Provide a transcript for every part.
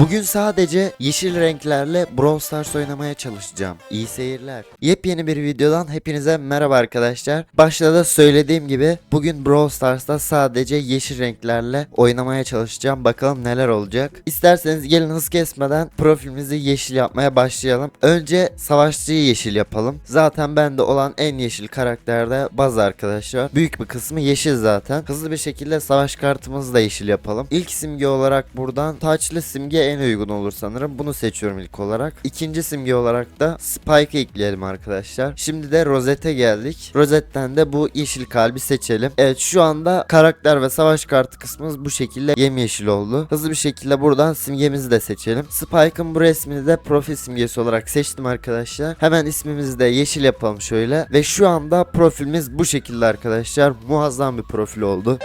Bugün sadece yeşil renklerle Brawl Stars oynamaya çalışacağım. İyi seyirler. Yepyeni bir videodan hepinize merhaba arkadaşlar. Başta da söylediğim gibi bugün Brawl Stars'ta sadece yeşil renklerle oynamaya çalışacağım. Bakalım neler olacak. İsterseniz gelin hız kesmeden profilimizi yeşil yapmaya başlayalım. Önce savaşçıyı yeşil yapalım. Zaten bende olan en yeşil karakter de Baz arkadaşlar. Büyük bir kısmı yeşil zaten. Hızlı bir şekilde savaş kartımızı da yeşil yapalım. İlk simge olarak buradan taçlı simge en uygun olur sanırım. Bunu seçiyorum ilk olarak. İkinci simge olarak da Spike'ı ekleyelim arkadaşlar. Şimdi de rozete geldik. Rozetten de bu yeşil kalbi seçelim. Evet şu anda karakter ve savaş kartı kısmımız bu şekilde yemyeşil oldu. Hızlı bir şekilde buradan simgemizi de seçelim. Spike'ın bu resmini de profil simgesi olarak seçtim arkadaşlar. Hemen ismimizi de yeşil yapalım şöyle. Ve şu anda profilimiz bu şekilde arkadaşlar. Muazzam bir profil oldu.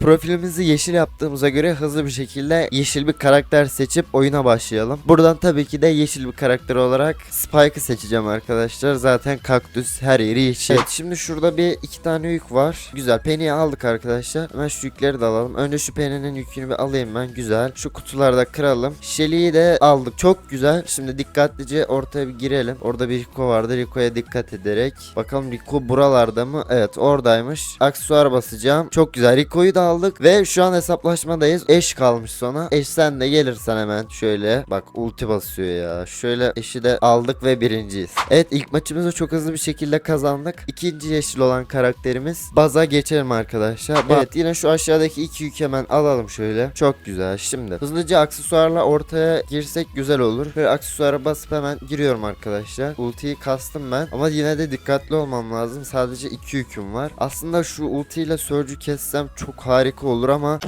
Profilimizi yeşil yaptığımıza göre hızlı bir şekilde yeşil bir karakter seçip oyuna başlayalım. Buradan tabii ki de yeşil bir karakter olarak Spike'ı seçeceğim arkadaşlar. Zaten kaktüs her yeri yeşil. Evet şimdi şurada bir iki tane yük var. Güzel. Penny'i aldık arkadaşlar. Hemen şu yükleri de alalım. Önce şu Penny'nin yükünü bir alayım ben. Güzel. Şu kutuları da kıralım. Shelly'yi de aldık. Çok güzel. Şimdi dikkatlice ortaya bir girelim. Orada bir Rico vardı. Rico'ya dikkat ederek. Bakalım Rico buralarda mı? Evet oradaymış. Aksesuar basacağım. Çok güzel. Rico'yu da aldık ve şu an hesaplaşmadayız. Eş kalmış sona. Eş sen de gelirsen hemen şöyle. Bak ulti basıyor ya. Şöyle eşi de aldık ve birinciyiz. Evet ilk maçımızı çok hızlı bir şekilde kazandık. İkinci yeşil olan karakterimiz. Baza geçelim arkadaşlar. Evet yine şu aşağıdaki iki yük hemen alalım şöyle. Çok güzel. Şimdi hızlıca aksesuarla ortaya girsek güzel olur. Böyle aksesuara basıp hemen giriyorum arkadaşlar. Ultiyi kastım ben. Ama yine de dikkatli olmam lazım. Sadece iki yüküm var. Aslında şu ultiyle Surge'ü kessem çok harika olur ama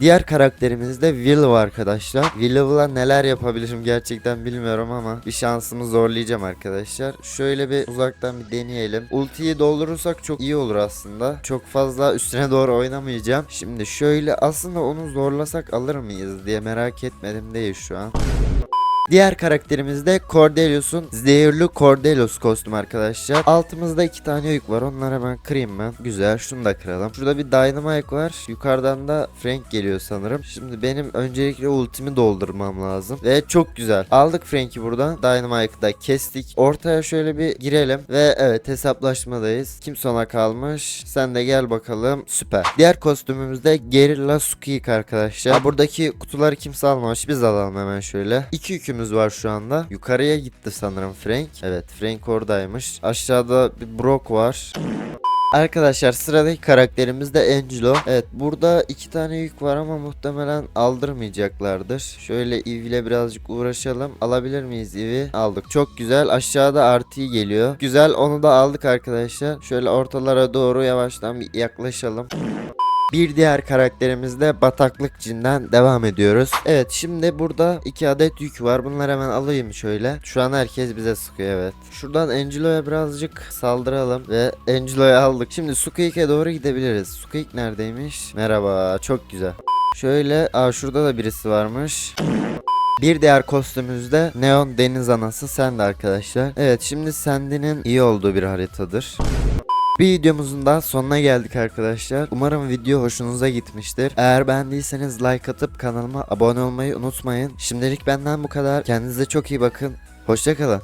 Diğer karakterimiz de Willow arkadaşlar. Willow'la neler yapabilirim gerçekten bilmiyorum ama bir şansımı zorlayacağım arkadaşlar. Şöyle bir uzaktan bir deneyelim. Ultiyi doldurursak çok iyi olur aslında. Çok fazla üstüne doğru oynamayacağım. Şimdi şöyle aslında onu zorlasak alır mıyız diye merak etmedim değil şu an. Diğer karakterimiz de Cordelius'un zehirli Cordelius kostüm arkadaşlar. Altımızda iki tane yük var. Onları hemen kırayım ben. Güzel. Şunu da kıralım. Şurada bir Dynamite var. Yukarıdan da Frank geliyor sanırım. Şimdi benim öncelikle ultimi doldurmam lazım. Ve çok güzel. Aldık Frank'i buradan. Dynamite'ı da kestik. Ortaya şöyle bir girelim. Ve evet hesaplaşmadayız. Kim sona kalmış? Sen de gel bakalım. Süper. Diğer kostümümüz de Gerilla Squeak arkadaşlar. Buradaki kutuları kimse almamış. Biz alalım hemen şöyle. İki yükümüz var şu anda. Yukarıya gitti sanırım Frank. Evet Frank oradaymış. Aşağıda bir Brock var. Arkadaşlar sıradaki karakterimiz de Angelo. Evet burada iki tane yük var ama muhtemelen aldırmayacaklardır. Şöyle Eve ile birazcık uğraşalım. Alabilir miyiz Eve'i? Aldık. Çok güzel. Aşağıda artı geliyor. Güzel onu da aldık arkadaşlar. Şöyle ortalara doğru yavaştan bir yaklaşalım. Bir diğer karakterimiz de bataklık cinden devam ediyoruz. Evet şimdi burada iki adet yük var. Bunları hemen alayım şöyle. Şu an herkes bize sıkıyor evet. Şuradan Angelo'ya birazcık saldıralım ve Angelo'yu aldık. Şimdi Squeak'e doğru gidebiliriz. Squeak neredeymiş? Merhaba çok güzel. Şöyle aa şurada da birisi varmış. Bir diğer kostümümüz de Neon Deniz Anası Sandy arkadaşlar. Evet şimdi Sandy'nin iyi olduğu bir haritadır. Bir videomuzun daha sonuna geldik arkadaşlar. Umarım video hoşunuza gitmiştir. Eğer beğendiyseniz like atıp kanalıma abone olmayı unutmayın. Şimdilik benden bu kadar. Kendinize çok iyi bakın. Hoşçakalın.